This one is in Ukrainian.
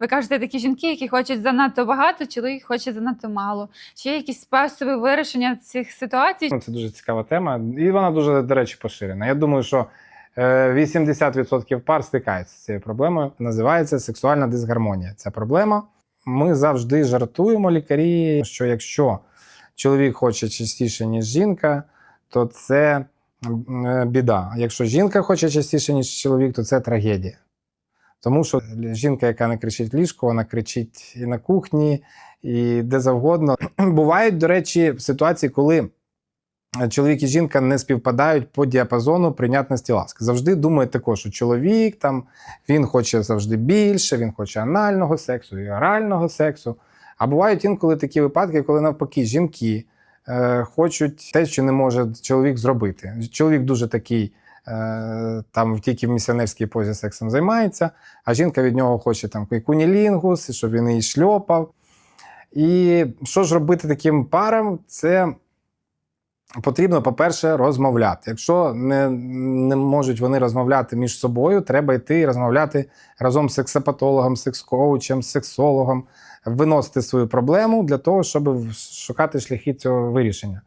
Ви кажете, такі жінки, які хочуть занадто багато, чоловік хоче занадто мало. Чи є якісь способи вирішення цих ситуацій? Ну, Це дуже цікава тема, і вона дуже, до речі, поширена. Я думаю, що е, 80% пар стикаються з цією проблемою. Називається сексуальна дисгармонія. Ця проблема. Ми завжди жартуємо лікарі, що якщо чоловік хоче частіше, ніж жінка, то це е, біда. Якщо жінка хоче частіше, ніж чоловік, то це трагедія. Тому що жінка, яка не кричить в ліжку, вона кричить і на кухні, і де завгодно. Бувають, до речі, ситуації, коли чоловік і жінка не співпадають по діапазону прийнятності ласки. Завжди думають також, що чоловік там він хоче завжди більше, він хоче анального сексу і орального сексу. А бувають інколи такі випадки, коли навпаки жінки е, хочуть те, що не може чоловік зробити. Чоловік дуже такий. Е, Там тільки в місіонерській позі сексом займається, а жінка від нього хоче там кунілінгус, щоб він її шльопав. І що ж робити таким парам? Це потрібно, по-перше, розмовляти. Якщо не, не можуть вони розмовляти між собою, треба йти розмовляти разом з сексопатологом, секс-коучем, сексологом, виносити свою проблему для того, щоб шукати шляхи цього вирішення.